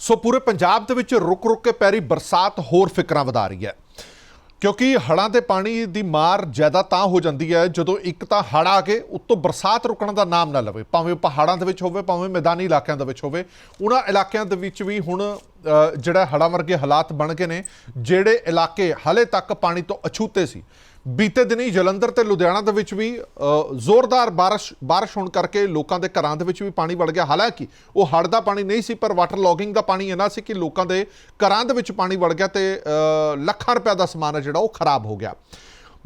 ਸੋ ਪੂਰੇ ਪੰਜਾਬ ਦੇ ਵਿੱਚ ਰੁਕ ਰੁਕ ਕੇ ਪੈ ਰਹੀ ਬਰਸਾਤ ਹੋਰ ਫਿਕਰਾਂ ਵਧਾ ਰਹੀ ਹੈ। ਕਿਉਂਕਿ ਹੜ੍ਹਾਂ ਦੇ ਪਾਣੀ ਦੀ ਮਾਰ ਜ਼ਿਆਦਾ ਤਾਂ ਹੋ ਜਾਂਦੀ ਹੈ ਜਦੋਂ ਇੱਕ ਤਾਂ ਹੜ੍ਹ ਆ ਕੇ ਉੱਤੋਂ ਬਰਸਾਤ ਰੁਕਣ ਦਾ ਨਾਮ ਨਾ ਲਵੇ। ਭਾਵੇਂ ਉਹ ਪਹਾੜਾਂ ਦੇ ਵਿੱਚ ਹੋਵੇ, ਭਾਵੇਂ ਮੈਦਾਨੀ ਇਲਾਕਿਆਂ ਦੇ ਵਿੱਚ ਹੋਵੇ, ਉਹਨਾਂ ਇਲਾਕਿਆਂ ਦੇ ਵਿੱਚ ਵੀ ਹੁਣ ਜਿਹੜਾ ਹੜ੍ਹਾਂ ਵਰਗੇ ਹਾਲਾਤ ਬਣ ਗਏ ਨੇ, ਜਿਹੜੇ ਇਲਾਕੇ ਹਲੇ ਤੱਕ ਪਾਣੀ ਤੋਂ ਅਛੂਤੇ ਸੀ। ਬੀਤੇ ਦਿਨੀ ਜਲੰਧਰ ਤੇ ਲੁਧਿਆਣਾ ਦੇ ਵਿੱਚ ਵੀ ਜ਼ੋਰਦਾਰ ਬਾਰਿਸ਼ ਬਾਰਿਸ਼ ਹੋਣ ਕਰਕੇ ਲੋਕਾਂ ਦੇ ਘਰਾਂ ਦੇ ਵਿੱਚ ਵੀ ਪਾਣੀ ਵੜ ਗਿਆ। ਹਾਲਾਂਕਿ ਉਹ ਹੜ੍ਹ ਦਾ ਪਾਣੀ ਨਹੀਂ ਸੀ, ਪਰ ਵਾਟਰ ਲੌਗਿੰਗ ਦਾ ਪਾਣੀ ਇਹਨਾਂ ਸੀ ਕਿ ਲੋਕਾਂ ਦੇ ਘਰਾਂ ਦੇ ਵਿੱਚ ਪਾਣੀ ਵੜ ਗਿਆ ਤੇ ਲੱਖਾਂ ਰੁਪਏ ਦਾ ਸਮਾਨ ਹੈ ਜਿਹੜਾ ਉਹ ਖਰਾਬ ਹੋ ਗਿਆ।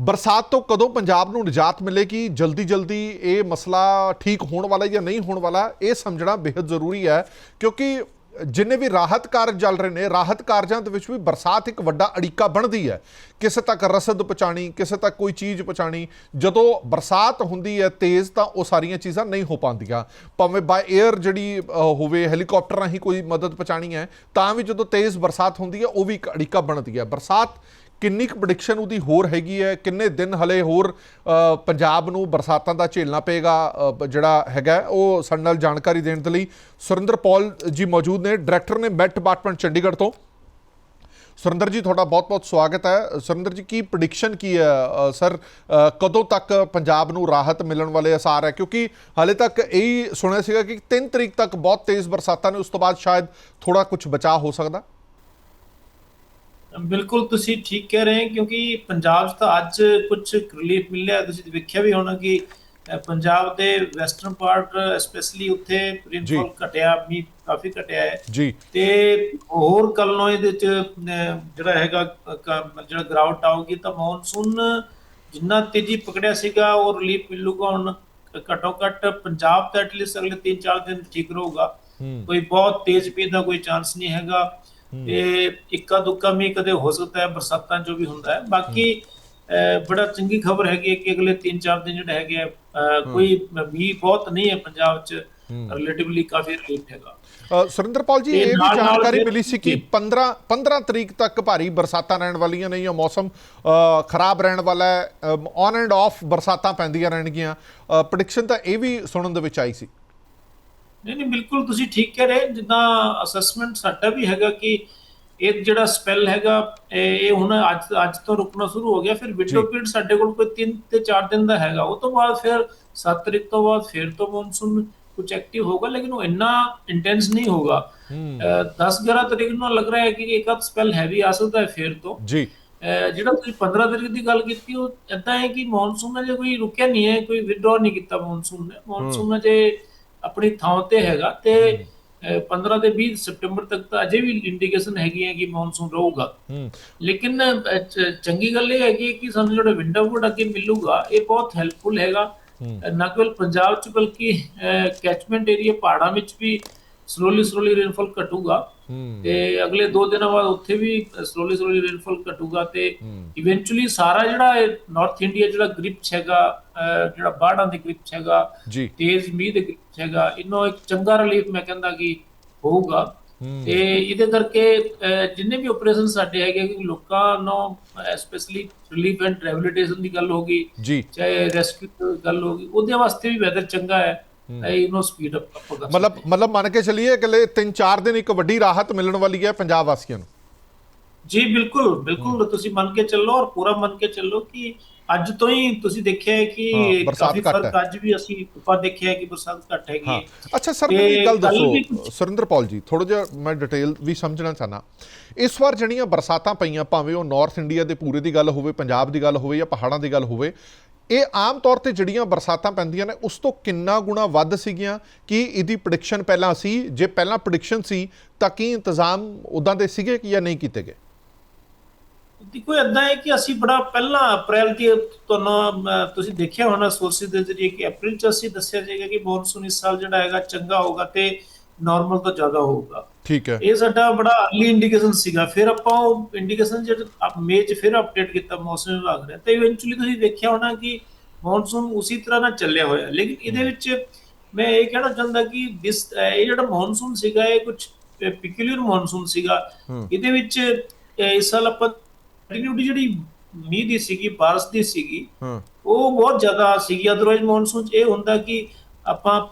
ਬਰਸਾਤ ਤੋਂ ਕਦੋਂ ਪੰਜਾਬ ਨੂੰ ਨਿਜਾਤ ਮਿਲੇਗੀ? ਜਲਦੀ ਜਲਦੀ ਇਹ ਮਸਲਾ ਠੀਕ ਹੋਣ ਵਾਲਾ ਜਾਂ ਨਹੀਂ ਹੋਣ ਵਾਲਾ? ਇਹ ਸਮਝਣਾ ਬੇहद ਜ਼ਰੂਰੀ ਹੈ, ਕਿਉਂਕਿ ਜਿੰਨੇ ਵੀ ਰਾਹਤ ਕਾਰਜ ਚੱਲ ਰਹੇ ਨੇ, ਰਾਹਤ ਕਾਰਜਾਂ ਦੇ ਵਿੱਚ ਵੀ ਬਰਸਾਤ ਇੱਕ ਵੱਡਾ ਅੜਿੱਕਾ ਬਣਦੀ ਹੈ। ਕਿਸੇ ਤੱਕ ਰਸਦ ਪਹੁੰਚਾਣੀ ਕਿਸੇ ਤੱਕ ਕੋਈ ਚੀਜ਼ ਪਹੁੰਚਾਣੀ ਜਦੋਂ ਬਰਸਾਤ ਹੁੰਦੀ ਹੈ ਤੇਜ਼ ਤਾਂ ਉਹ ਸਾਰੀਆਂ ਚੀਜ਼ਾਂ ਨਹੀਂ ਹੋ ਪਾਉਂਦੀਆਂ। ਭਾਵੇਂ ਬਾਈ 에ਅਰ ਜਿਹੜੀ ਹੋਵੇ, ਹੈਲੀਕਾਪਟਰ ਰਾਹੀਂ ਕੋਈ ਮਦਦ ਪਹੁੰਚਾਣੀ ਹੈ, ਤਾਂ ਵੀ ਜਦੋਂ ਤੇਜ਼ ਬਰਸਾਤ ਹੁੰਦੀ ਹੈ, ਉਹ ਵੀ ਇੱਕ ਅੜਿੱਕਾ ਬਣਦੀ ਹੈ। ਬਰਸਾਤ ਕਿੰਨੀ ਕੁ ਪ੍ਰੈਡਿਕਸ਼ਨ ਉਹਦੀ ਹੋਰ ਹੈਗੀ ਹੈ? ਕਿੰਨੇ ਦਿਨ ਹਲੇ ਹੋਰ ਪੰਜਾਬ ਨੂੰ ਬਰਸਾਤਾਂ ਦਾ ਝੇਲਣਾ ਪਏਗਾ? ਜਿਹੜਾ ਹੈਗਾ ਉਹ ਸਾਡੇ ਨਾਲ ਜਾਣਕਾਰੀ ਦੇਣ ਦੇ ਲਈ ਸੁਰਿੰਦਰ ਪੌਲ ਜੀ ਮੌਜੂਦ ਨੇ। ਡਾਇਰੈਕਟਰ ਨੇ ਮੈਟ ਡਿਪਾਰਟਮੈਂਟ ਚੰਡੀਗੜ੍ਹ ਤੋਂ। ਸੁਰਿੰਦਰ ਜੀ, ਤੁਹਾਡਾ ਬਹੁਤ-ਬਹੁਤ ਸਵਾਗਤ ਹੈ। ਸੁਰਿੰਦਰ ਜੀ, ਕੀ ਪ੍ਰੈਡਿਕਸ਼ਨ ਕੀ ਹੈ? ਸਰ ਕਦੋਂ ਤੱਕ ਪੰਜਾਬ ਨੂੰ ਰਾਹਤ ਮਿਲਣ ਵਾਲੇ ਅਸਾਰ ਹੈ? ਕਿਉਂਕਿ ਹਾਲੇ ਤੱਕ ਇਹ ਸੁਣਿਆ ਸੀਗਾ ਕਿ 3 ਤਰੀਕ ਤੱਕ ਬਹੁਤ ਤੇਜ਼ ਬਰਸਾਤਾਂ ਨੇ, ਉਸ ਤੋਂ ਬਾਅਦ ਸ਼ਾਇਦ ਥੋੜਾ ਕੁਝ ਬਚਾਅ ਹੋ ਸਕਦਾ। ਬਿਲਕੁਲ ਤੁਸੀਂ ਠੀਕ ਕਹਿ ਰਹੇ ਹੋ ਕਿਉਂਕਿ ਪੰਜਾਬ 'ਚ ਤਾਂ ਅੱਜ ਕੁਝ ਰਿਲੀਫ ਮਿਲਿਆ। ਤੁਸੀਂ ਵੇਖਿਆ ਵੀ ਹੋਣਾ ਕਿ ਪੰਜਾਬ ਦੇ ਵੈਸਟਰਨ ਪਾਰਟ ਸਪੈਸ਼ਲੀ ਉੱਥੇ ਰੇਨਫਾਲ ਘਟਿਆ ਮੀਂਹ ਕਾਫੀ ਘਟਿਆ ਹੈ। ਜੀ। ਤੇ ਹੋਰ ਕੱਲੋਂ ਇਹਦੇ ਚ ਜਿਹੜਾ ਹੈਗਾ ਜਿਹੜਾ ਗਰਾਊਟ ਆਊਗੀ ਤਾਂ ਮੌਨਸੂਨ ਜਿੰਨਾ ਤੇਜ਼ੀ ਪਕੜਿਆ ਸੀਗਾ ਉਹ ਰਿਲੀਫ ਮਿਲੂਗਾ ਹੁਣ। ਘੱਟੋ ਘੱਟ ਪੰਜਾਬ ਤਾਂ ਐਟਲੀਸਟ ਅਗਲੇ 3-4 ਦਿਨ ਠੀਕ ਰਹੂਗਾ। ਕੋਈ ਬਹੁਤ ਤੇਜ਼ ਮੀਂਹ ਦਾ ਕੋਈ ਚਾਂਸ ਨਹੀਂ ਹੈਗਾ। ਤੇ ਇੱਕਾ ਦੁੱਕਾ ਮੀਂਹ ਕਦੇ ਹੋ ਸਕਦਾ ਹੈ ਬਰਸਾਤਾਂ ਚ ਵੀ ਹੁੰਦਾ ਹੈ। ਬਾਕੀ ਬੜਾ ਚੰਗੀ ਖਬਰ ਹੈਗੀ ਹੈ ਕਿ ਅਗਲੇ 3-4 ਦਿਨ ਜਿਹੜੇ ਹੈਗੇ ਕੋਈ ਮੀਂਹ ਬਹੁਤ ਨਹੀਂ ਹੈ ਪੰਜਾਬ ਚ ਰਿਲੇਟਿਵਲੀ ਕਾਫੀ ਰਿਲੀਫ ਹੈਗਾ। ਸੁਰਿੰਦਰਪਾਲ ਜੀ ਇਹ ਵੀ ਜਾਣਕਾਰੀ ਮਿਲੀ ਸੀ ਕਿ ਜੀ। 15 15 ਤਰੀਕ ਤੱਕ ਭਾਰੀ ਬਰਸਾਤਾਂ ਰਹਿਣ ਵਾਲੀਆਂ ਨੇ ਜਾਂ ਮੌਸਮ ਖਰਾਬ ਰਹਿਣ ਵਾਲਾ ਹੈ ਔਨ ਐਂਡ ਆਫ ਬਰਸਾਤਾਂ ਪੈਂਦੀਆਂ ਰਹਿਣਗੀਆਂ। ਪ੍ਰੈਡਿਕਸ਼ਨ ਤਾਂ ਇਹ ਵੀ ਸੁਣਨ ਦੇ ਵਿੱਚ ਆਈ ਸੀ। ਨਹੀਂ ਨਹੀਂ ਬਿਲਕੁਲ ਤੁਸੀਂ ਠੀਕ ਕਹਿ ਰਹੇ। ਜਿੱਦਾਂ ਅਸੈਸਮੈਂਟ ਸਾਡਾ ਵੀ ਹੈਗਾ ਕਿ ਇਹ ਜਿਹੜਾ ਸਪੈਲ ਹੈਗਾ ਇਹ ਹੁਣ ਅੱਜ ਅੱਜ ਤੋਂ ਰੁਕਣਾ ਸ਼ੁਰੂ ਹੋ ਗਿਆ। ਫਿਰ ਜੀ। ਪੀਰੀਅਡ ਸਾਡੇ ਕੋਲ ਕੋਈ 3 ਤੇ 4 ਦਿਨ ਦਾ ਹੈਗਾ। ਉਹ ਤੋਂ ਬਾਅਦ ਫਿਰ 7 ਤਰੀਕ ਤੋਂ ਬਾਅਦ ਫਿਰ ਤੋਂ ਮੌਨਸੂਨ ਕੁਝ ਐਕਟਿਵ ਹੋਗਾ ਲੇਕਿਨ ਉਹ ਇੰਨਾ ਇੰਟੈਂਸ ਨਹੀਂ ਹੋਗਾ 10 11 ਤਰੀਕ ਨੂੰ ਲੱਗ ਰਿਹਾ ਹੈ ਕਿ ਇੱਕ ਆਧ ਸਪੈਲ ਹੈਵੀ ਆ ਸਕਦਾ ਹੈ ਫਿਰ ਤੋਂ। ਜੀ। ਜਿਹੜਾ ਤੁਸੀਂ 15 ਤਰੀਕ ਦੀ ਗੱਲ ਕੀਤੀ ਉਹ ਇਦਾਂ ਹੈ ਕਿ ਮੌਨਸੂਨ ਨੇ ਜੇ ਕੋਈ ਰੁਕਿਆ ਨਹੀਂ ਹੈ ਕੋਈ ਵਿਡਰਾ ਨਹੀਂ ਕੀਤਾ ਮੌਨਸੂਨ ਨੇ। ਮੌਨਸੂਨ ਨੇ ਜੇ ਆਪਣੀ ਥਾਂ ਤੇ ਹੈਗਾ ਤੇ ਅਹ 15 ਤੇ 20 ਸਤੰਬਰ ਤੱਕ ਤਾਂ ਅਜੇ ਵੀ ਇੰਡੀਕੇਸ਼ਨ ਹੈਗੀ ਹੈ ਕਿ ਮੌਨਸੂਨ ਰਹੂਗਾ। ਲੇਕਿਨ ਚੰਗੀ ਗੱਲ ਇਹ ਹੈਗੀ ਕਿ ਸਾਨੂੰ ਜਿਹੜਾ ਵਿੰਡੋ ਵੁੱਡ ਅੱਗੇ ਮਿਲੂਗਾ ਇਹ ਬਹੁਤ ਹੈਲਪਫੁਲ ਹੈਗਾ। ਨਾ ਕੇਵਲ ਪੰਜਾਬ ਚ ਬਲਕਿ ਕੈਚਮੈਂਟ ਏਰੀਆ ਪਹਾੜਾਂ ਵਿੱਚ ਵੀ ਸਲੋਲੀ ਸਲੋਲੀ ਰੇਨਫਾਲ ਘਟੂਗਾ ਤੇ ਅਗਲੇ 2 ਦਿਨਾਂ ਬਾਅਦ ਉੱਥੇ ਵੀ ਸਲੋਲੀ ਸਲੋਲੀ ਰੇਨਫਾਲ ਘਟੂਗਾ ਤੇ ਇਵੈਂਚੁਅਲੀ ਸਾਰਾ ਜਿਹੜਾ ਨਾਰਥ ਇੰਡੀਆ ਜਿਹੜਾ ਗ੍ਰਿਪ ਹੈਗਾ ਜਿਹੜਾ ਬਾੜਾਂ ਦੇ ਗ੍ਰਿਪ ਹੈਗਾ ਤੇਜ਼ ਮੀਂਹ ਦੇ ਗ੍ਰਿਪ ਹੈਗਾ ਇਹਨੂੰ ਇੱਕ ਚੰਗਾ ਰਿਲੀਫ ਮੈਂ ਕਹਿੰਦਾ ਕਿ ਹੋਊਗਾ। ਤੇ ਇਹਦੇ ਕਰਕੇ ਜਿੰਨੇ ਵੀ ਆਪਰੇਸ਼ਨ ਸਾਡੇ ਹੈਗੇ ਕਿ ਲੋਕਾਂ ਨੂੰ ਸਪੈਸ਼ਲੀ ਰਿਲੀਫ ਐਂਡ ਰੈਬਿਲਿਟੇਸ਼ਨ ਦੀ ਗੱਲ ਹੋਗੀ ਚਾਹੇ ਰੈਸਕਿਊ ਦੀ ਗੱਲ ਹੋਗੀ ਉਹਦੇ ਵਾਸਤੇ ਵੀ ਵੈਦਰ ਚੰਗਾ ਹੈ। ਇਹਨੂੰ ਸਪੀਡ ਅਪ ਕਰ ਮਤਲਬ ਮਤਲਬ ਮੰਨ ਕੇ ਚੱਲੀਏ ਕਿ 3-4 ਦਿਨ ਇੱਕ ਵੱਡੀ ਰਾਹਤ ਮਿਲਣ ਵਾਲੀ ਹੈ ਪੰਜਾਬ ਵਾਸੀਆਂ ਨੂੰ। ਜੀ ਬਿਲਕੁਲ ਬਿਲਕੁਲ। ਤੁਸੀਂ ਮੰਨ ਕੇ ਚੱਲੋ ਔਰ ਪੂਰਾ ਮੰਨ ਕੇ ਚੱਲੋ ਕਿ ਅੱਜ ਤੋਂ ਹੀ ਤੁਸੀਂ ਦੇਖਿਆ ਹੈ ਕਿ ਕਾਫੀ ਫ਼ਰਕ ਅੱਜ ਵੀ ਅਸੀਂ ਆਪਾਂ ਦੇਖਿਆ ਹੈ ਕਿ ਬਰਸਾਤ ਘੱਟ ਹੈਗੀ ਅੱਛਾ ਸਰ ਮੈਨੂੰ ਇੱਕ ਗੱਲ ਦੱਸੋ ਸੁਰਿੰਦਰਪਾਲ ਜੀ ਥੋੜਾ ਜਿਹਾ ਮੈਂ ਡਿਟੇਲ ਵੀ ਸਮਝਣਾ ਚਾਹਨਾ ਇਸ ਵਾਰ ਜਿਹੜੀਆਂ ਬਰਸਾਤਾਂ ਪਈਆਂ ਭਾਵੇਂ ਉਹ ਨਾਰਥ ਇੰਡੀਆ ਦੇ ਪੂਰੇ ਦੀ ਗੱਲ ਹੋਵੇ ਪੰਜਾਬ ਦੀ ਗੱਲ ਹੋਵੇ ਜਾਂ ਪਹਾੜਾਂ ਦੀ ਗੱਲ ਹੋਵੇ ਇਹ ਆਮ ਤੌਰ ਤੇ ਜਿਹੜੀਆਂ ਬਰਸਾਤਾਂ ਪੈਂਦੀਆਂ ਨੇ, ਉਸ ਤੋਂ ਕਿੰਨਾ ਗੁਣਾ ਵੱਧ ਸੀਗੀਆਂ? ਕਿ ਇਹਦੀ ਪ੍ਰੈਡਿਕਸ਼ਨ ਪਹਿਲਾਂ ਸੀ? ਜੇ ਪਹਿਲਾਂ ਪ੍ਰੈਡਿਕਸ਼ਨ ਸੀ, ਤਾਂ ਕੀ ਇੰਤਜ਼ਾਮ ਉਦਾਂ ਦੇ ਸੀਗੇ ਕਿ ਜਾਂ ਨਹੀਂ ਕੀਤੇ ਗਏ? ਦੇਖੋ ਇਦਾਂ ਹੈ ਕਿ ਅਸੀਂ ਬੜਾ ਪਹਿਲਾਂ ਅਪ੍ਰੈਲ ਦੀ ਤੁਹਾਨੂੰ ਤੁਸੀਂ ਦੇਖਿਆ ਹੋਣਾ ਸੋਰਸਿਸ ਦੇ ਜ਼ਰੀਏ ਕਿ ਅਪ੍ਰੈਲ ਚ ਅਸੀਂ ਦੱਸਿਆ ਜਾਏਗਾ ਕਿ ਮੌਨਸੂਨ ਇਸ ਸਾਲ ਜਿਹੜਾ ਹੈਗਾ ਚੰਗਾ ਹੋਊਗਾ ਤੇ ਨਾਰਮਲ ਤੋਂ ਜ਼ਿਆਦਾ ਹੋਊਗਾ। ਠੀਕ ਹੈ। ਇਹ ਸਾਡਾ ਬੜਾ ਅਰਲੀ ਇੰਡੀਕੇਸ਼ਨ ਸੀਗਾ। ਫਿਰ ਆਪਾਂ ਉਹ ਇੰਡੀਕੇਸ਼ਨ ਜਿਹੜਾ ਮੇ ਚ ਫਿਰ ਅਪਡੇਟ ਕੀਤਾ ਮੌਸਮ ਵਿਭਾਗ ਨੇ। ਤੇ ਇਵੈਂਚੁਅਲੀ ਤੁਸੀਂ ਦੇਖਿਆ ਹੋਣਾ ਕਿ ਮੌਨਸੂਨ ਉਸੇ ਤਰ੍ਹਾਂ ਨਾਲ ਚੱਲਿਆ ਹੋਇਆ। ਲੇਕਿਨ ਇਹਦੇ ਵਿੱਚ ਮੈਂ ਇਹ ਕਹਿਣਾ ਚਾਹੁੰਦਾ ਕਿ ਅਹ ਇਹ ਜਿਹੜਾ ਮੌਨਸੂਨ ਸੀਗਾ ਇਹ ਕੁਝ ਪਿਕੂਲਰ ਮੌਨਸੂਨ ਸੀਗਾ। ਇਹਦੇ ਵਿੱਚ ਇਸ ਸਾਲ ਆਪਾਂ ਕੰਟੀਨਿਊਟੀ ਜਿਹੜੀ ਮੀਂਹ ਦੀ ਸੀਗੀ ਬਾਰਿਸ਼ ਦੀ ਸੀਗੀ ਉਹ ਬਹੁਤ ਜ਼ਿਆਦਾ ਸੀਗੀ। ਅਦਰਵਾਈਜ਼ ਮੌਨਸੂਨ ਚ ਇਹ ਹੁੰਦਾ ਕਿ ਆਪਾਂ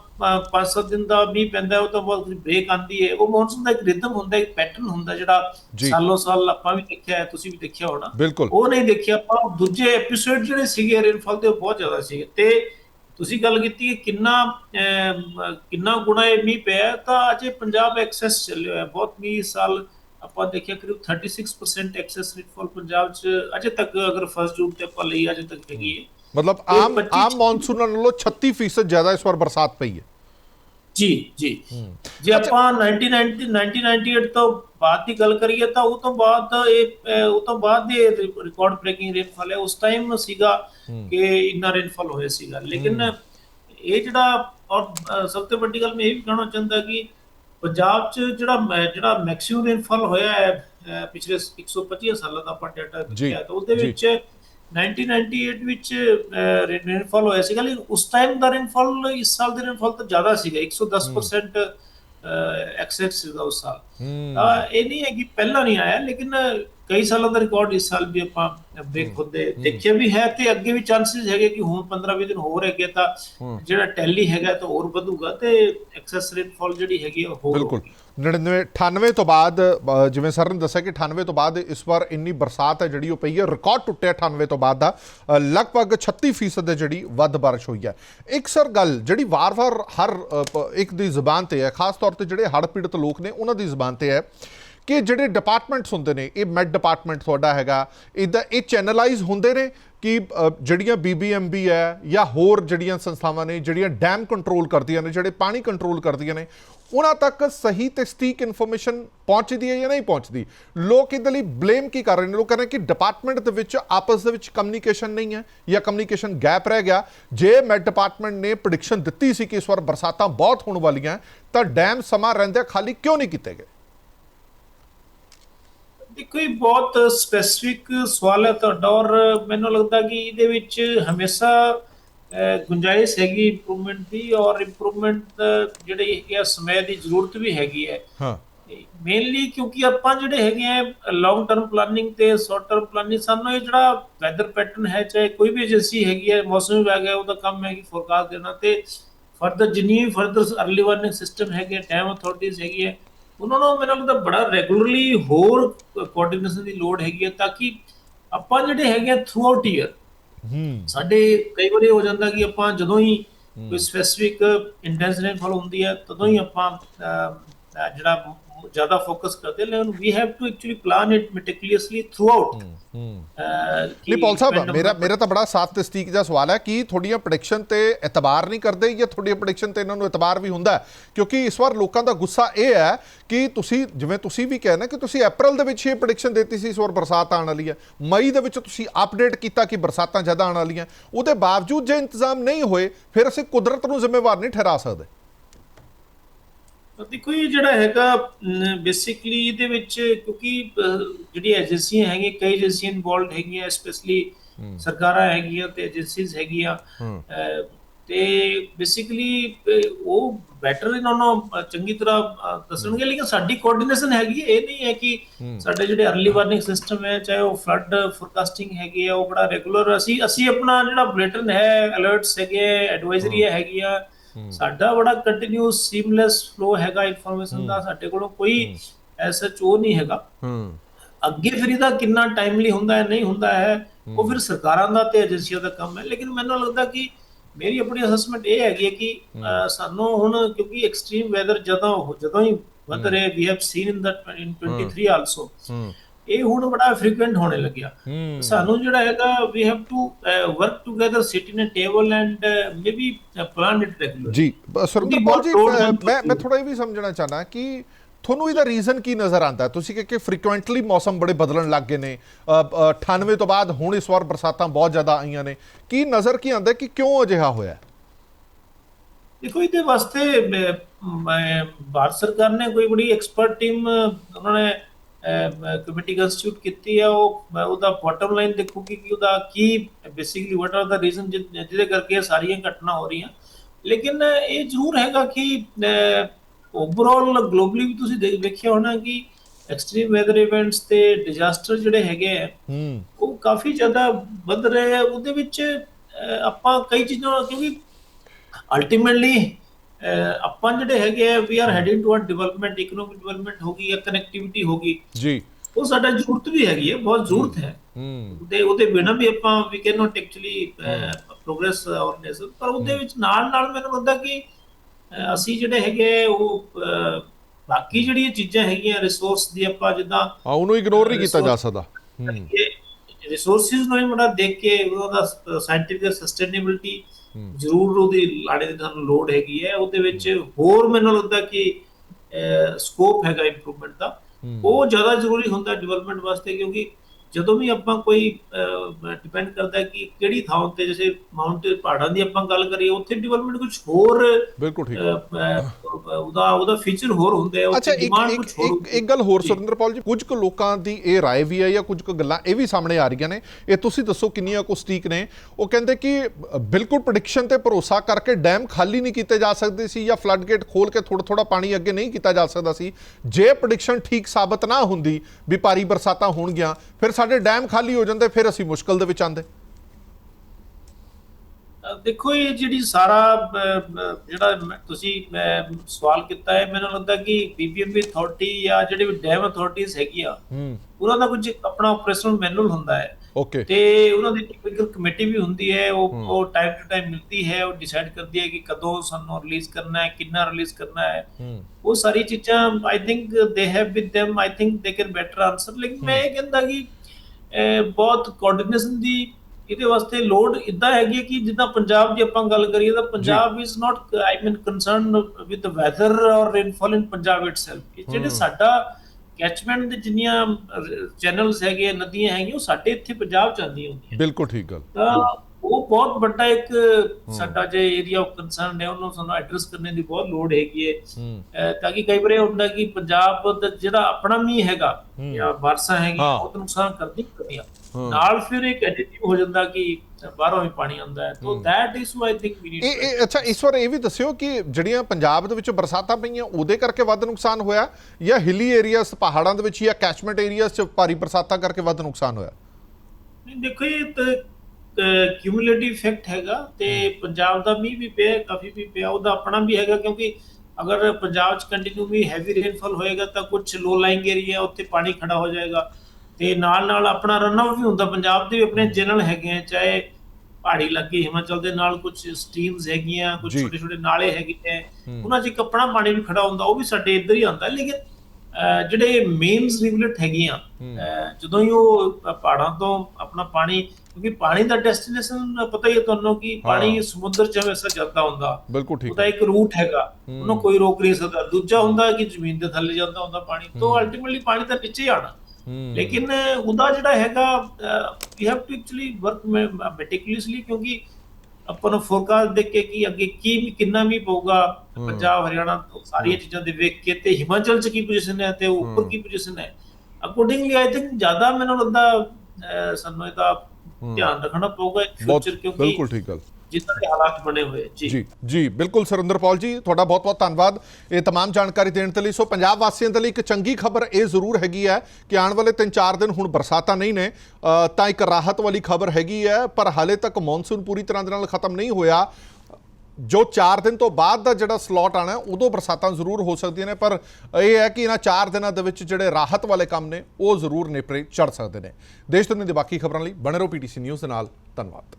5-7 ਦਿਨ ਦਾ ਮੀਂਹ ਪੈਂਦਾ ਉਹ ਤੋਂ ਬਾਅਦ ਬ੍ਰੇਕ ਆਂਦੀ ਹੈ। ਉਹ ਮੌਨਸੂਨ ਦਾ ਇੱਕ ਰਿਦਮ ਹੁੰਦਾ ਇੱਕ ਪੈਟਰਨ ਹੁੰਦਾ ਜਿਹੜਾ। ਸਾਲੋ ਸਾਲ ਆਪਾਂ ਵੀ ਦੇਖਿਆ ਹੈ ਤੁਸੀਂ ਵੀ ਦੇਖਿਆ ਹੋਣਾ। ਉਹ ਨਹੀਂ ਦੇਖਿਆ ਆਪਾਂ ਦੂਜੇ ਐਪੀਸੋਡ ਜਿਹੜੇ ਸੀਗੇ ਰੇਨਫਾਲ ਦੇ ਬਹੁਤ ਜ਼ਿਆਦਾ ਸੀਗੇ। ਤੇ ਤੁਸੀਂ ਗੱਲ ਕੀਤੀ ਕਿ ਕਿੰਨਾ ਕਿੰਨਾ ਗੁਣਾ ਇਹ ਮੀਂਹ ਪਿਆ ਤਾਂ ਅਜੇ ਪੰਜਾਬ ਐਕਸੈਸ ਚੱਲਿਆ ਹੈ। ਬਹੁਤ ਮੀਂਹ ਸਾਲ ਆਪਾਂ ਦੇਖਿਆ ਕਰੀਬ 36% ਐਕਸੈਸ ਰੇਨਫਾਲ ਪੰਜਾਬ 'ਚ ਅਜੇ ਤੱਕ ਅਗਰ ਫਸਟ ਜੂਨ ਤੇ ਆਪਾਂ ਲਈ ਅਜੇ ਤੱਕ ਹੈਗੀ ਹੈ। ਮਤਲਬ ਆਮ 25 ਆਮ ਮੌਨਸੂਨਾਂ ਨਾਲੋਂ 36% ਜ਼ਿਆਦਾ ਇਸ ਵਾਰ ਬਰਸਾਤ ਪਈ ਹੈ। ਜੀ ਜੀ। ਜੇ ਆਪਾਂ 1990 1998 ਤੋਂ ਬਾਅਦ ਦੀ ਗੱਲ ਕਰੀਏ ਤਾਂ ਉਹ ਤੋਂ ਬਾਅਦ ਇਹ ਉਹ ਤੋਂ ਬਾਅਦ ਦੇ ਰਿਕਾਰਡ ਬ੍ਰੇਕਿੰਗ ਰੇਨਫਾਲ ਹੈ। ਉਸ ਟਾਈਮ ਸੀਗਾ ਕਿ ਇੰਨਾ ਰੇਨਫਾਲ ਹੋਇਆ ਸੀਗਾ। ਲੇਕਿਨ ਇਹ ਜਿਹੜਾ ਔਰ ਸਭ ਤੋਂ ਵੱਡੀ ਗੱਲ ਮੈਂ ਇਹ ਵੀ ਕਹਿਣਾ ਚਾਹੁੰਦਾ ਕਿ ਪੰਜਾਬ 'ਚ ਜਿਹੜਾ ਜਿਹੜਾ ਮੈਕਸਿਮਮ ਰੇਨਫਾਲ ਹੋਇਆ ਹੈ ਪਿਛਲੇ 125 ਸਾਲਾਂ ਦਾ ਆਪਾਂ ਡਾਟਾ ਦੇਖਿਆ ਤਾਂ ਉਹਦੇ। ਵਿੱਚ 1998 ਵਿੱਚ ਰੇਨਫਾਲ ਹੋਇਆ ਸੀਗਾ ਲੇਕਿਨ ਉਸ ਟਾਈਮ ਦਾ ਰੇਨਫਾਲ ਇਸ ਸਾਲ ਦੇ ਰੇਨਫਾਲ ਤੋਂ ਜ਼ਿਆਦਾ ਸੀਗਾ 110% ਐਕਸੈਸ ਸੀਗਾ ਉਸ ਸਾਲ। ਇਹ ਨਹੀਂ ਹੈ ਕਿ ਪਹਿਲਾਂ ਨਹੀਂ ਆਇਆ ਲੇਕਿਨ ਕਈ ਸਾਲਾਂ ਦਾ ਰਿਕਾਰਡ ਇਸ ਸਾਲ ਵੀ ਆਪਾਂ ਬ੍ਰੇਕ ਹੁੰਦੇ ਦੇਖਿਆ ਵੀ ਹੈ ਤੇ ਅੱਗੇ ਵੀ ਚਾਂਸਸ ਹੈਗੇ ਕਿ ਹੁਣ 15-20 ਦਿਨ ਹੋਰ ਹੈਗੇ ਤਾਂ ਜਿਹੜਾ ਟੈਲੀ ਹੈਗਾ ਤਾਂ ਹੋਰ ਵਧੂਗਾ ਤੇ ਐਕਸੈਸ ਰੇਨਫਾਲ ਜਿਹੜੀ ਹੈਗੀ ਉਹ ਹੋਰ ਬਿਲਕੁਲ। 99 98 ਤੋਂ ਬਾਅਦ ਜਿਵੇਂ ਸਰ ਨੇ ਦੱਸਿਆ ਕਿ 98 ਤੋਂ ਬਾਅਦ ਇਸ ਵਾਰ ਇੰਨੀ ਬਰਸਾਤ ਹੈ ਜਿਹੜੀ ਉਹ ਪਈ ਹੈ ਰਿਕਾਰਡ ਟੁੱਟਿਆ 98 ਤੋਂ ਬਾਅਦ ਦਾ। ਲਗਭਗ 36% ਦੇ ਜਿਹੜੀ ਵੱਧ ਬਾਰਿਸ਼ ਹੋਈ ਹੈ। ਇੱਕ ਸਰ ਗੱਲ ਜਿਹੜੀ ਵਾਰ-ਵਾਰ ਹਰ ਇੱਕ ਦੀ ਜ਼ੁਬਾਨ ਤੇ ਹੈ ਖਾਸ ਤੌਰ ਤੇ ਜਿਹੜੇ ਹੜ੍ਹ ਪੀੜਤ ਲੋਕ ਨੇ ਉਹਨਾਂ ਦੀ ਜ਼ੁਬਾਨ ਤੇ ਹੈ। ਕਿ ਜਿਹੜੇ ਡਿਪਾਰਟਮੈਂਟਸ ਹੁੰਦੇ ਨੇ ਇਹ ਮੈਡ ਡਿਪਾਰਟਮੈਂਟ ਤੁਹਾਡਾ ਹੈਗਾ ਇਦਾਂ ਇਹ ਚੈਨਲਾਈਜ਼ ਹੁੰਦੇ ਨੇ ਕਿ ਅ, ਜਿਹੜੀਆਂ ਬੀਬੀਐਮਬੀ ਹੈ ਜਾਂ ਹੋਰ ਜਿਹੜੀਆਂ ਸੰਸਥਾਵਾਂ ਨੇ ਜਿਹੜੀਆਂ ਡੈਮ ਕੰਟਰੋਲ ਕਰਦੀਆਂ ਨੇ ਜਿਹੜੇ ਪਾਣੀ ਕੰਟਰੋਲ ਕਰਦੀਆਂ ਨੇ ਉਹਨਾਂ ਤੱਕ ਸਹੀ ਤੇ ਸਟੀਕ ਇਨਫੋਰਮੇਸ਼ਨ ਪਹੁੰਚਦੀ ਹੈ ਜਾਂ ਨਹੀਂ ਪਹੁੰਚਦੀ? ਲੋਕ ਇਹਦੇ ਲਈ ਬਲੇਮ ਕੀ ਕਰ ਰਹੇ ਨੇ? ਲੋਕ ਕਹਿੰਦੇ ਕਿ ਡਿਪਾਰਟਮੈਂਟ ਦੇ ਵਿੱਚ ਆਪਸ ਦੇ ਵਿੱਚ ਕਮਿਊਨੀਕੇਸ਼ਨ ਨਹੀਂ ਹੈ ਜਾਂ ਕਮਿਊਨੀਕੇਸ਼ਨ ਗੈਪ ਰਹਿ ਗਿਆ। ਜੇ ਮੈਟ ਡਿਪਾਰਟਮੈਂਟ ਨੇ ਪ੍ਰੈਡਿਕਸ਼ਨ ਦਿੱਤੀ ਸੀ ਕਿ ਇਸ ਵਾਰ ਬਰਸਾਤਾਂ ਬਹੁਤ ਹੋਣ ਵਾਲੀਆਂ ਤਾਂ ਡੈਮ ਸਮਾਂ ਰਹਿੰਦੇ ਖਾਲੀ ਕਿਉਂ ਨਹੀਂ ਕੀਤੇ ਗਏ? ਦੇਖੋ ਇਹ ਬਹੁਤ ਸਪੈਸੀਫਿਕ ਸਵਾਲ ਹੈ ਤੁਹਾਡਾ ਔਰ ਮੈਨੂੰ ਲੱਗਦਾ ਕਿ ਇਹਦੇ ਵਿੱਚ ਹਮੇਸ਼ਾ ਗੁੰਜਾਇਸ਼ ਹੈਗੀ ਇੰਪਰੂਵਮੈਂਟ ਦੀ ਔਰ ਇੰਪਰੂਵਮੈਂਟ ਜਿਹੜੇ ਇਹ ਸਮੇਂ ਦੀ ਜ਼ਰੂਰਤ ਵੀ ਹੈਗੀ ਹੈ। ਹਾਂ। ਮੇਨਲੀ ਕਿਉਂਕਿ ਆਪਾਂ ਜਿਹੜੇ ਹੈਗੇ ਆ ਲੌਂਗ ਟਰਮ ਪਲਾਨਿੰਗ ਤੇ ਸ਼ਾਰਟ ਟਰਮ ਪਲਾਨਿੰਗ ਸਾਨੂੰ ਇਹ ਜਿਹੜਾ ਵੈਦਰ ਪੈਟਰਨ ਹੈ ਚਾਹੇ ਕੋਈ ਵੀ ਏਜੰਸੀ ਹੈਗੀ ਹੈ ਮੌਸਮ ਵਿਭਾਗ ਹੈ ਉਹਦਾ ਕੰਮ ਹੈ ਕਿ ਫੋਰਕਾਸਟ ਦੇਣਾ ਤੇ ਫਰਦਰ ਜਿੰਨੀ ਵੀ ਫਰਦਰ ਅਰਲੀ ਵਾਰਨਿੰਗ ਸਿਸਟਮ ਹੈਗੇ ਟਾਈਮ ਅਥਾਰਟੀਜ਼ ਹੈਗੀ ਹੈ ਉਹਨਾਂ ਨੂੰ ਮੈਨੂੰ ਲੱਗਦਾ ਬੜਾ ਰੈਗੂਲਰਲੀ ਹੋਰ ਕੋਆਰਡੀਨੇਸ਼ਨ ਦੀ ਲੋੜ ਹੈਗੀ ਹੈ ਤਾਂ ਕਿ ਆਪਾਂ ਜਿਹੜੇ ਹੈਗੇ ਆ ਥਰੂ ਆਊਟ ਈਅਰ ਹੂੰ। ਸਾਡੇ ਕਈ ਵਾਰੀ ਹੋ ਜਾਂਦਾ ਕਿ ਆਪਾਂ ਜਦੋਂ ਹੀ ਕੋਈ ਸਪੈਸੀਫਿਕ ਇੰਟੈਂਸ ਰੇਨਫਾਲ ਹੁੰਦੀ ਹੈ ਤਦੋਂ ਹੀ ਆਪਾਂ ਜਿਹੜਾ ਜ਼ਿਆਦਾ ਫੋਕਸ ਕਰਦੇ ਲੇਕਿਨ we have to actually plan it meticulously throughout ਹੂੰ ਨਹੀਂ ਪੌਲ ਸਾਹਿਬ ਮੇਰਾ ਮੇਰਾ ਤਾਂ ਬੜਾ ਸਾਫ਼ ਤੇ ਸਟੀਕ ਜਿਹਾ ਸਵਾਲ ਹੈ ਕਿ ਤੁਹਾਡੀਆਂ ਪ੍ਰੈਡਿਕਸ਼ਨ ਤੇ ਇਤਬਾਰ ਨਹੀਂ ਕਰਦੇ ਜਾਂ ਤੁਹਾਡੀਆਂ ਪ੍ਰੈਡਿਕਸ਼ਨ ਤੇ ਇਹਨਾਂ ਨੂੰ ਇਤਬਾਰ ਵੀ ਹੁੰਦਾ? ਕਿਉਂਕਿ ਇਸ ਵਾਰ ਲੋਕਾਂ ਦਾ ਗੁੱਸਾ ਇਹ ਹੈ ਕਿ ਤੁਸੀਂ ਜਿਵੇਂ ਤੁਸੀਂ ਵੀ ਕਹਿੰਦੇ ਕਿ ਤੁਸੀਂ ਅਪ੍ਰੈਲ ਦੇ ਵਿੱਚ ਇਹ ਪ੍ਰੈਡਿਕਸ਼ਨ ਦਿੱਤੀ ਸੀ ਇਸ ਵਾਰ ਬਰਸਾਤ ਆਉਣ ਵਾਲੀ ਹੈ ਮਈ ਦੇ ਵਿੱਚ ਤੁਸੀਂ ਅਪਡੇਟ ਕੀਤਾ ਕਿ ਬਰਸਾਤਾਂ ਜ਼ਿਆਦਾ ਆਉਣ ਵਾਲੀਆਂ ਉਹਦੇ ਬਾਵਜੂਦ ਜੇ ਇੰਤਜ਼ਾਮ ਨਹੀਂ ਹੋਏ ਫਿਰ ਅਸੀਂ ਕੁਦਰਤ ਨੂੰ ਜ਼ਿੰਮੇਵਾਰ ਨਹੀਂ ਠਹਿਰਾ ਸਕਦੇ ਦੇਖੋ ਇਹ ਜਿਹੜਾ ਹੈਗਾ ਬੇਸਿਕਲੀ ਇਹਦੇ ਵਿੱਚ ਕਿਉਂਕਿ ਜਿਹੜੀ ਏਜੰਸੀਆਂ ਹੈਗੀਆਂ ਕਈ ਏਜੰਸੀਆਂ ਇਨਵੋਲਡ ਹੈਗੀਆਂ ਸਪੈਸ਼ਲੀ ਸਰਕਾਰਾਂ ਹੈਗੀਆਂ ਤੇ ਏਜੰਸੀਜ਼ ਹੈਗੀਆਂ। ਤੇ ਬੇਸਿਕਲੀ ਉਹ ਬੈਟਰ ਇਹਨਾਂ ਨੂੰ ਚੰਗੀ ਤਰ੍ਹਾਂ ਦੱਸਣਗੇ ਲੇਕਿਨ ਸਾਡੀ ਕੋਆਰਡੀਨੇਸ਼ਨ ਹੈਗੀ ਹੈ। ਇਹ ਨਹੀਂ ਹੈ ਕਿ ਸਾਡੇ ਜਿਹੜੇ ਅਰਲੀ ਵਾਰਨਿੰਗ ਸਿਸਟਮ ਹੈ ਚਾਹੇ ਉਹ ਫਲੱਡ ਫੋਰਕਾਸਟਿੰਗ ਹੈਗੀ ਆ ਉਹ ਬੜਾ ਰੈਗੂਲਰ ਅਸੀਂ ਅਸੀਂ ਆਪਣਾ ਜਿਹੜਾ ਬੁਲੇਟਿਨ ਹੈ ਅਲਰਟਸ ਹੈਗੇ ਐਡਵਾਈਜ਼ਰੀ ਹੈਗੀਆਂ ਸਾਡਾ ਬੜਾ ਕੰਟੀਨਿਊਸ ਸੀਮਲੈਸ ਫਲੋ ਹੈਗਾ ਇਨਫੋਰਮੇਸ਼ਨ ਦਾ ਸਾਡੇ ਕੋਲੋਂ ਕੋਈ ਐਸਾ ਚੋ ਨਹੀਂ ਹੈਗਾ। ਅੱਗੇ ਫਿਰ ਇਹਦਾ ਕਿੰਨਾ ਟਾਈਮਲੀ ਹੁੰਦਾ ਹੈ ਨਹੀਂ ਹੁੰਦਾ ਹੈ ਉਹ ਫਿਰ ਸਰਕਾਰਾਂ ਦਾ ਤੇ ਏਜੰਸੀਆਂ ਦਾ ਕੰਮ ਹੈ। ਲੇਕਿਨ ਮੈਨੂੰ ਲੱਗਦਾ ਕਿ ਮੇਰੀ ਆਪਣੀ ਅਸੈਸਮੈਂਟ ਇਹ ਹੈਗੀ ਹੈ ਕਿ ਸਾਨੂੰ ਹੁਣ ਕਿਉਂਕਿ ਐਕਸਟ੍ਰੀਮ ਵੈਦਰ ਜਦੋਂ ਜਦੋਂ ਹੀ ਵਧ ਰਿਹਾ। We have seen in that in 23 also ਇਹ ਹੁਣ ਬੜਾ ਫ੍ਰੀਕੁਐਂਟ ਹੋਣੇ ਲੱਗਿਆ। ਸਾਨੂੰ ਜਿਹੜਾ ਹੈਗਾ we have to work together sit in a table and maybe plan it regular ਜੀ ਸੁਰਿੰਦਰ ਜੀ ਮੈਂ ਮੈਂ-। ਥੋੜਾ ਇਹ ਵੀ ਸਮਝਣਾ ਚਾਹਨਾ ਕਿ ਤੁਹਾਨੂੰ ਇਹਦਾ ਰੀਜ਼ਨ ਕੀ ਨਜ਼ਰ ਆਉਂਦਾ? ਹੈ? ਤੁਸੀਂ ਕਿ ਕਿ ਫ੍ਰੀਕੁਐਂਟਲੀ ਮੌਸਮ ਬੜੇ ਬਦਲਣ ਲੱਗ ਗਏ ਨੇ। ਅ, ਅ, 98 ਤੋਂ ਬਾਅਦ ਹੁਣ ਇਸ ਵਾਰ ਬਰਸਾਤਾਂ ਬਹੁਤ ਜ਼ਿਆਦਾ ਆਈਆਂ ਨੇ। ਕੀ ਨਜ਼ਰ ਕੀ ਆਉਂਦਾ ਕਿ ਕਿਉਂ ਅਜਿਹਾ ਹੋਇਆ? ਦੇਖੋ ਇਹਦੇ ਵਾਸਤੇ ਭਾਰਤ ਸਰਕਾਰ ਨੇ ਕੋਈ ਬੜੀ ਐਕਸਪਰਟ ਟੀਮ ਉਹਨਾਂ ਨੇ ਕਮੇਟੀ ਕੰਸਟੀਟਿਊਟ ਕੀਤੀ ਹੈ ਉਹ ਉਹਦਾ ਬਾਟਮ ਲਾਈਨ ਦੇਖੂਗੀ ਕਿ ਉਹਦਾ ਕੀ basically what are the reason ਜਿਹਦੇ ਕਰਕੇ ਇਹ ਸਾਰੀਆਂ ਘਟਨਾ ਹੋ ਰਹੀਆਂ। ਲੇਕਿਨ ਇਹ ਜ਼ਰੂਰ ਹੈਗਾ ਕਿ ਓਵਰਆਲ ਗਲੋਬਲੀ ਵੀ ਤੁਸੀਂ ਦੇਖ- ਵੇਖਿਆ ਹੋਣਾ ਕਿ ਐਕਸਟ੍ਰੀਮ ਵੈਦਰ ਇਵੈਂਟਸ ਤੇ ਡਿਜ਼ਾਸਟਰ ਜਿਹੜੇ ਹੈਗੇ ਆ ਹੂੰ। ਉਹ ਕਾਫੀ ਜ਼ਿਆਦਾ ਵੱਧ ਰਹੇ ਆ। ਉਹਦੇ ਵਿੱਚ ਆਪਾਂ ਕਈ ਚੀਜ਼ਾਂ ਕਿਉਂਕਿ ਅਲਟੀਮੇਟਲੀ ਆਪਾਂ ਜਿਹੜੇ ਹੈਗੇ ਆ we are heading toward development economic development ਹੋਗੀ ਜਾਂ ਕਨੈਕਟੀਵਿਟੀ ਹੋਗੀ ਜੀ। ਉਹ ਸਾਡਾ ਜ਼ਰੂਰਤ ਵੀ ਹੈਗੀ ਹੈ ਬਹੁਤ ਜ਼ਰੂਰਤ ਹੈ। ਹੂੰ। ਤੇ ਉਹਦੇ ਬਿਨਾ ਵੀ ਆਪਾਂ we can not actually progress organization ਪਰ ਉਹਦੇ ਵਿੱਚ ਨਾਲ ਨਾਲ ਮੈਨੂੰ ਲੱਗਦਾ ਕਿ ਅਸੀਂ ਜਿਹੜੇ ਹੈਗੇ ਉਹ ਬਾਕੀ ਜਿਹੜੀਆਂ ਚੀਜ਼ਾਂ ਹੈਗੀਆਂ ਰਿਸੋਰਸ ਦੀ ਆਪਾਂ ਜਿੱਦਾਂ ਆ ਉਹਨੂੰ ਇਗਨੋਰ ਨਹੀਂ ਕੀਤਾ ਜਾ ਸਕਦਾ। ਹੂੰ। ਰਿਸੋਰਸਿਸ ਨੂੰ ਹੀ ਬੜਾ ਦੇਖ ਕੇ ਉਹਦਾ ਸਾਇੰਟਿਫਿਕ ਸਸਟੇਨੇਬਿਲਟੀ। ਜ਼ਰੂਰ ਉਹਦੀ ਲਾੜੇ ਦੀ ਸਾਨੂੰ ਲੋੜ ਹੈਗੀ ਹੈ ਉਹਦੇ ਵਿੱਚ ਹੋਰ ਮੈਨੂੰ ਲੱਗਦਾ ਕਿ ਸਕੋਪ ਹੈਗਾ ਇੰਪਰੂਵਮੈਂਟ ਦਾ। ਉਹ ਜ਼ਿਆਦਾ ਜ਼ਰੂਰੀ ਹੁੰਦਾ ਡਿਵੈਲਪਮੈਂਟ ਵਾਸਤੇ ਕਿਉਂਕਿ ਜਦੋਂ ਵੀ ਆਪਾਂ ਕੋਈ ਡਿਪੈਂਡ ਕਰਦਾ ਹੈ ਕਿ ਕਿਹੜੀ ਥਾਂ ਤੇ ਜਿਵੇਂ ਮਾਊਂਟ ਪਹਾੜਾਂ ਦੀ ਆਪਾਂ ਗੱਲ ਕਰੀਏ ਉੱਥੇ ਡਿਵੈਲਪਮੈਂਟ ਕੁਝ ਹੋਰ ਬਿਲਕੁਲ ਠੀਕ ਅਹ, ਅਹ, ਉਹਦਾ ਉਹਦਾ ਫੀਚਰ ਹੋਰ ਹੁੰਦੇ ਆ ਅੱਛਾ ਉੱਥੇ ਇੱਕ demand ਇੱਕ ਕੁਛ ਹੋਰ ਇੱਕ ਇੱਕ ਗੱਲ ਹੋਰ ਸੁਰਿੰਦਰਪਾਲ ਜੀ ਕੁਝ ਕੁ ਲੋਕਾਂ ਦੀ ਇਹ رائے ਵੀ ਹੈ ਜਾਂ ਕੁਝ ਕੁ ਗੱਲਾਂ ਇਹ ਵੀ ਸਾਹਮਣੇ ਆ ਰਹੀਆਂ ਨੇ ਇਹ ਤੁਸੀਂ ਦੱਸੋ ਕਿੰਨੀਆਂ ਕੁ ਸਟੀਕ ਨੇ ਉਹ ਕਹਿੰਦੇ ਕਿ ਅ, ਬਿਲਕੁਲ ਪ੍ਰੈਡਿਕਸ਼ਨ ਤੇ ਭਰੋਸਾ ਕਰਕੇ ਡੈਮ ਖਾਲੀ ਨਹੀਂ ਕੀਤੇ ਜਾ ਸਕਦੇ ਸੀ ਜਾਂ ਫਲੱਡ ਗੇਟ ਖੋਲ ਕੇ ਥੋੜਾ ਥੋੜਾ ਪਾਣੀ ਅੱਗੇ ਨਹੀਂ ਕੀਤਾ ਜਾ ਸਕਦਾ ਸੀ ਜੇ ਪ੍ਰੈਡਿਕਸ਼ਨ ਠੀਕ ਸਾਬਤ ਨਾ ਹੁੰਦੀ ਵੀ ਭਾਰੀ ਬਰਸਾਤਾਂ ਹੋਣਗੀਆਂ ਫਿਰ ਸਾਡੇ ਡੈਮ ਖਾਲੀ ਹੋ ਜਾਂਦੇ ਫਿਰ ਅਸੀਂ ਮੁਸ਼ਕਲ ਦੇ ਵਿੱਚ ਆਂਦੇ ਦੇਖੋ ਇਹ ਜਿਹੜੀ ਸਾਰਾ ਜਿਹੜਾ ਤੁਸੀਂ ਸਵਾਲ ਕੀਤਾ ਹੈ ਮੈਨੂੰ ਲੱਗਦਾ ਕਿ ਬੀਬੀਐਮਬੀ ਅਥਾਰਟੀ ਜਾਂ ਜਿਹੜੇ ਵੀ ਡੈਮ ਅਥਾਰਟੀਆਂ ਹੈਗੀਆਂ ਉਹਨਾਂ ਦਾ ਕੁਝ ਆਪਣਾ ਆਪਰੇਸ਼ਨਲ ਮੈਨੂਅਲ ਹੁੰਦਾ ਹੈ। ਓਕੇ। ਤੇ ਉਹਨਾਂ ਦੀ ਟਿਪੀਕਲ ਕਮੇਟੀ ਵੀ ਹੁੰਦੀ ਹੈ ਉਹ ਉਹ ਟਾਈਮ ਟੂ ਟਾਈਮ ਮਿਲਦੀ ਹੈ ਉਹ ਡਿਸਾਈਡ ਕਰਦੀ ਹੈ ਕਿ ਕਦੋਂ ਸਾਨੂੰ ਰਿਲੀਜ਼ ਕਰਨਾ ਹੈ ਕਿੰਨਾ ਰਿਲੀਜ਼ ਕਰਨਾ ਹੈ। ਉਹ ਸਾਰੀ ਚੀਜ਼ਾਂ I think they have with them I think they can better answer ਲੇਕਿਨ ਮੈਂ ਇਹ ਕਹਿੰਦਾ ਕਿ ਬਹੁਤ ਕੋਆਰਡੀਨੇਸ਼ਨ ਦੀ ਇਹਦੇ ਵਾਸਤੇ ਲੋਡ ਇਦਾਂ ਹੈਗੀ ਕਿ ਜਿੱਦਾਂ ਪੰਜਾਬ ਦੀ ਆਪਾਂ ਗੱਲ ਕਰੀਏ ਤਾਂ Punjab is not I mean concern with the weather ਔਰ ਰੇਨਫਾਲ ਇਨ ਪੰਜਾਬ ਇਟਸੈਲਫ ਇਹ ਜਿਹੜੇ ਸਾਡਾ ਕੈਚਮੈਂਟ ਦੇ ਜਿੰਨੀਆਂ ਚੈਨਲਸ ਹੈਗੇ ਨਦੀਆਂ ਹੈਗੀਆਂ ਉਹ ਸਾਡੇ ਇੱਥੇ ਪੰਜਾਬ ਚ ਆਉਂਦੀਆਂ ਹੁੰਦੀਆਂ ਬਿਲਕੁਲ ਠੀਕ ਗੱਲ। ਤਾਂ ਉਹ ਬਹੁਤ ਵੱਡਾ ਇੱਕ ਸਾਡਾ ਜੇ ਏਰੀਆ ਆਫ ਕੰਸਰਨ ਹੈ ਉਹਨੂੰ ਸਾਨੂੰ ਐਡਰੈਸ ਕਰਨ ਦੀ ਬਹੁਤ ਲੋੜ ਹੈਗੀ ਹੈ। ਤਾਂ ਕਿ ਕਈ ਵਾਰ ਇਹ ਹੁੰਦਾ ਕਿ ਪੰਜਾਬ ਦਾ ਜਿਹੜਾ ਆਪਣਾ ਮੀਂਹ ਹੈਗਾ। ਜਾਂ ਬਾਰਸਾਂ ਹੈਗੀਆਂ ਹਾਂ। ਉਹ ਤਾਂ ਨੁਕਸਾਨ ਕਰਦੀ ਕਰਦੀਆਂ। ਨਾਲ ਫਿਰ ਇੱਕ ਐਡਿਟਿਵ ਹੋ ਜਾਂਦਾ ਕਿ ਬਾਹਰੋਂ ਵੀ ਪਾਣੀ ਆਉਂਦਾ ਹੈ। ਤਾਂ that is why think we need ਇਹ ਅੱਛਾ ਇਸ ਵਾਰ ਇਹ ਵੀ ਦੱਸਿਓ ਕਿ ਜਿਹੜੀਆਂ ਪੰਜਾਬ ਦੇ ਵਿੱਚ ਬਰਸਾਤਾਂ ਪਈਆਂ ਉਹਦੇ ਕਰਕੇ ਵੱਧ ਨੁਕਸਾਨ ਹੋਇਆ? ਜਾਂ ਹਿਲੀ ਏਰੀਆਸ ਪਹਾੜਾਂ ਦੇ ਵਿੱਚ ਜਾਂ ਕੈਚਮੈਂਟ ਏਰੀਆਸ 'ਚ ਭਾਰੀ ਬਰਸਾਤਾਂ ਕਰਕੇ ਵੱਧ ਨੁਕਸਾਨ ਹੋਇਆ? ਨਹੀਂ ਦੇਖੋ ਇਹ ਤਾਂ ਕਿਊਮੂਲੇਟਿਵ ਇਫੈਕਟ ਹੈਗਾ ਤੇ ਪੰਜਾਬ ਦਾ ਮੀਂਹ ਵੀ ਪਿਆ ਕਾਫੀ ਵੀ ਪਿਆ ਉਹਦਾ ਆਪਣਾ ਵੀ ਹੈਗਾ ਕਿਉਂਕਿ ਅਗਰ ਪੰਜਾਬ 'ਚ ਕੰਟੀਨਿਊ ਵੀ ਹੈਵੀ ਰੇਨਫਾਲ ਹੋਏਗਾ ਤਾਂ ਕੁਝ ਲੋ ਲਾਈਂਗ ਏਰੀਆ ਉੱਥੇ ਪਾਣੀ ਖੜਾ ਹੋ ਜਾਏਗਾ ਤੇ ਨਾਲ ਨਾਲ ਆਪਣਾ ਰਨ ਆਊਟ ਵੀ ਹੁੰਦਾ ਪੰਜਾਬ ਦੇ ਵੀ ਆਪਣੇ ਚੈਨਲ ਹੈਗੇ ਆ ਚਾਹੇ ਪਹਾੜੀ ਇਲਾਕੇ ਹਿਮਾਚਲ ਦੇ ਨਾਲ ਕੁਝ ਸਟ੍ਰੀਮਸ ਹੈਗੀਆਂ ਕੁਝ। ਛੋਟੇ ਛੋਟੇ ਨਾਲੇ ਹੈਗੇ ਉਹਨਾਂ 'ਚ ਇੱਕ ਆਪਣਾ ਪਾਣੀ ਵੀ ਖੜਾ ਹੁੰਦਾ ਉਹ ਵੀ ਸਾਡੇ ਇੱਧਰ ਹੀ ਆਉਂਦਾ ਲੇਕਿਨ ਜਿਹੜੇ ਮੇਨਸ ਰਿਵਲਟ ਹੈਗੀਆਂ ਜਦੋਂ ਹੀ ਉਹ ਪਹਾੜਾਂ ਤੋਂ ਆਪਣਾ ਪਾਣੀ ਕਿਉਂਕਿ ਪਾਣੀ ਦਾ ਡੈਸਟੀਨੇਸ਼ਨ ਪਤਾ ਹੀ ਹੈ ਤੁਹਾਨੂੰ ਕਿ ਪਾਣੀ ਸਮੁੰਦਰ 'ਚ ਹਮੇਸ਼ਾ ਜਾਂਦਾ ਹੁੰਦਾ। ਬਿਲਕੁਲ ਠੀਕ ਉਹਦਾ ਇੱਕ ਰੂਟ ਹੈਗਾ। ਉਹਨੂੰ ਕੋਈ ਰੋਕ ਨਹੀਂ ਸਕਦਾ। ਦੂਜਾ ਹੁੰਦਾ ਕਿ ਜ਼ਮੀਨ ਦੇ ਥੱਲੇ ਜਾਂਦਾ ਹੁੰਦਾ ਪਾਣੀ ਤੋਂ ਅਲਟੀਮੇਟਲੀ ਪਾਣੀ ਤਾਂ ਹੀ ਆਣਾ ਲੇਕਿਨ ਉਹਦਾ ਜਿਹੜਾ ਹੈਗਾ we have to actually work meticulously ਕਿਉਂਕਿ ਆਪਾਂ ਨੂੰ ਫੋਰਕਾਸਟ ਦੇਖ ਕੇ ਕਿ ਅੱਗੇ ਕੀ ਵੀ ਕਿੰਨਾ ਵੀ ਪਊਗਾ ਪੰਜਾਬ ਹਰਿਆਣਾ ਤੋਂ ਸਾਰੀਆਂ ਚੀਜ਼ਾਂ ਦੇ ਵੇਖ ਕੇ ਤੇ ਹਿਮਾਚਲ ਚ ਕੀ ਪੋਜੀਸ਼ਨ ਹੈ ਤੇ ਉੱਪਰ ਕੀ ਪੋਜੀਸ਼ਨ ਹੈ। ਅਕੋਰਡਿੰਗਲੀ ਆਈ ਥਿੰਕ ਜ਼ਿਆਦਾ ਮੈਨੂੰ ਲੱਗਦਾ ਸਾਨੂੰ ਇਹਦਾ ਧਿਆਨ ਰੱਖਣਾ ਪਊਗਾ ਫਿਊਚਰ ਕਿਉਂਕਿ ਬਿਲਕੁਲ ਠੀਕ ਗੱਲ। ਜਿੱਦਾਂ ਦੇ ਹਾਲਾਤ ਬਣੇ ਹੋਏ ਜੀ ਜੀ ਜੀ ਬਿਲਕੁਲ ਸੁਰਿੰਦਰਪਾਲ ਜੀ ਤੁਹਾਡਾ ਬਹੁਤ ਬਹੁਤ ਧੰਨਵਾਦ ਇਹ तमाम ਜਾਣਕਾਰੀ ਦੇਣ ਦੇ ਲਈ ਸੋ ਪੰਜਾਬ ਵਾਸੀਆਂ ਦੇ ਲਈ ਇੱਕ ਚੰਗੀ ਖਬਰ ਇਹ ਜ਼ਰੂਰ ਹੈਗੀ ਹੈ ਕਿ ਆਉਣ ਵਾਲੇ 3-4 ਦਿਨ ਹੁਣ ਬਰਸਾਤਾਂ ਨਹੀਂ ਨੇ ਅ, ਤਾਂ ਇੱਕ ਰਾਹਤ ਵਾਲੀ ਖਬਰ ਹੈਗੀ ਹੈ ਪਰ ਹਾਲੇ ਤੱਕ ਮੌਨਸੂਨ ਪੂਰੀ ਤਰ੍ਹਾਂ ਦੇ ਨਾਲ ਖਤਮ ਨਹੀਂ ਹੋਇਆ ਜੋ 4 ਦਿਨ ਤੋਂ ਬਾਅਦ ਦਾ ਜਿਹੜਾ ਸਲੋਟ ਆਣਾ ਉਦੋਂ ਬਰਸਾਤਾਂ ਜ਼ਰੂਰ ਹੋ ਸਕਦੀਆਂ ਨੇ ਪਰ ਇਹ ਹੈ ਕਿ ਇਹਨਾਂ 4 ਦਿਨਾਂ ਦੇ ਵਿੱਚ ਜਿਹੜੇ ਰਾਹਤ ਵਾਲੇ ਕੰਮ ਨੇ ਉਹ ਜ਼ਰੂਰ ਨੇਪਰੇ ਚੜ ਸਕਦੇ ਨੇ ਦੇਸ਼ ਦੁਨੀਆ ਦੀ ਬਾਕੀ ਖਬਰਾਂ ਲਈ ਬਣੇ ਰਹੋ ਪੀਟੀਸੀ ਨਿਊਜ਼ ਦੇ ਨਾਲ ਧੰਨਵਾਦ